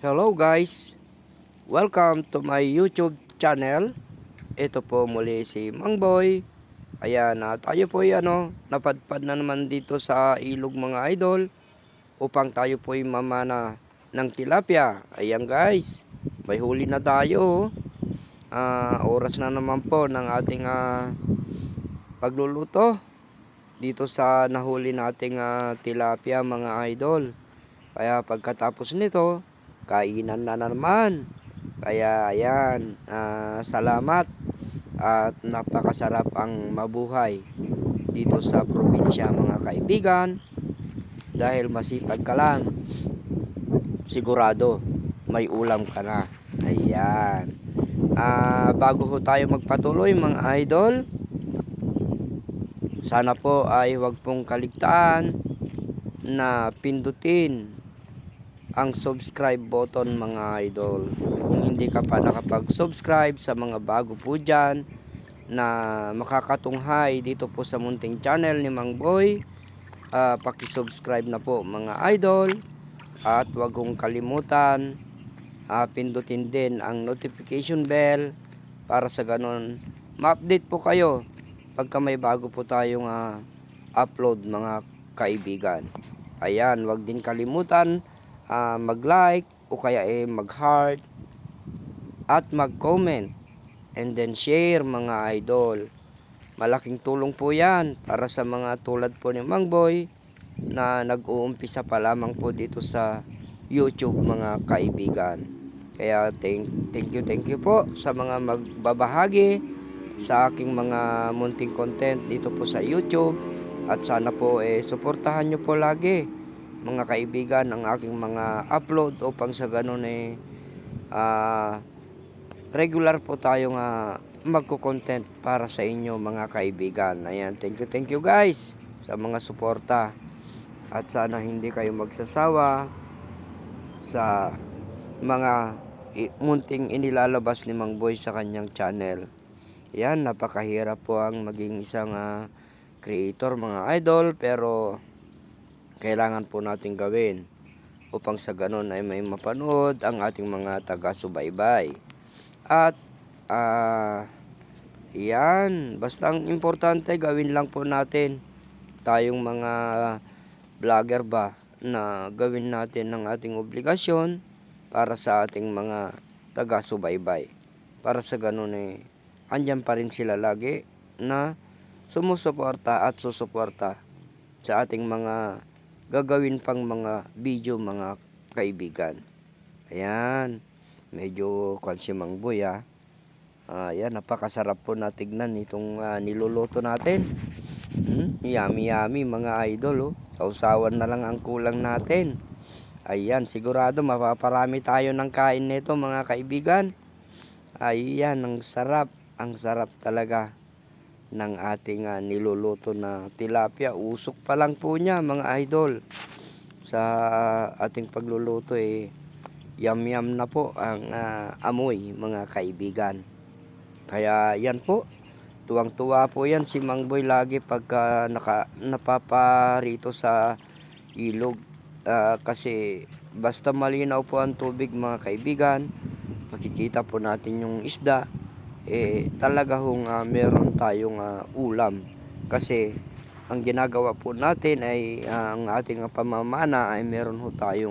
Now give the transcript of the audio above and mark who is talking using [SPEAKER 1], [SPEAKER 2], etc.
[SPEAKER 1] Hello guys! Welcome to my YouTube channel. Ito po muli si Mangboy. Ayan, na tayo po ay ano, napadpad na naman dito sa ilog mga idol upang tayo po ay mamana ng tilapia. Ayan guys, may huli na tayo. Ah, oras na naman po ng ating ah, pagluluto dito sa nahuli nating ah, tilapia mga idol. Kaya pagkatapos nito, kainan na naman. Kaya ayan, ah, salamat at napakasarap ang mabuhay dito sa probinsya mga kaibigan. Dahil masipag ka lang, sigurado may ulam ka na. Ayan. Ah, bago ho tayo magpatuloy mga idol, sana po ay huwag pong kaligtaan na pindutin ang subscribe button mga idol. Kung hindi ka pa nakapag-subscribe sa mga bago po dyan na makakatunghay dito po sa munting channel ni Mang Boy, ah, paki-subscribe na po mga idol at huwag kong kalimutan ah, pindutin din ang notification bell para sa ganun ma-update po kayo pagka may bago po tayong ah, upload mga kaibigan. Ayan, wag din kalimutan ah, mag-like o kaya eh mag-heart at mag-comment and then share mga idol. Malaking tulong po yan para sa mga tulad po ni Mang Boy na nag-uumpisa pa lamang po dito sa YouTube mga kaibigan. Kaya thank, thank you, thank you po sa mga magbabahagi sa aking mga munting content dito po sa YouTube. At sana po eh suportahan nyo po lagi mga kaibigan ang aking mga upload upang sa ganun eh ah, regular po tayong uh, magko-content para sa inyo mga kaibigan. Ayan, thank you, thank you guys sa mga suporta. At sana hindi kayo magsasawa sa mga munting inilalabas ni Mang Boy sa kanyang channel. Yan, napakahirap po ang maging isang ah, creator mga idol pero kailangan po natin gawin upang sa ganun ay may mapanood ang ating mga taga-subaybay. At ah yan, basta ang importante gawin lang po natin tayong mga vlogger ba na gawin natin ng ating obligasyon para sa ating mga taga-subaybay. Para sa ganun eh, andyan pa rin sila lagi na sumusuporta at susuporta sa ating mga gagawin pang mga video mga kaibigan. Ayan, medyo konsimang boy ah. Ah, yan, napakasarap po na tignan itong ah, niluluto natin. Hmm, yummy yummy mga idol oh. Sausawan na lang ang kulang natin. Ayan, sigurado mapaparami tayo ng kain nito mga kaibigan. Ayan, ang sarap. Ang sarap talaga ng ating ah, niluluto na tilapia. Usok pa lang po niya mga idol. Sa ating pagluluto eh, yum yum na po ang ah, amoy mga kaibigan. Kaya yan po, tuwang-tuwa po yan si Mang Boy lagi pagka naka, napaparito sa ilog. Ah, kasi basta malinaw po ang tubig mga kaibigan, makikita po natin yung isda, eh talaga hong ah, meron tayong ah, ulam. Kasi ang ginagawa po natin ay ah, ang ating pamamana ay meron ho tayong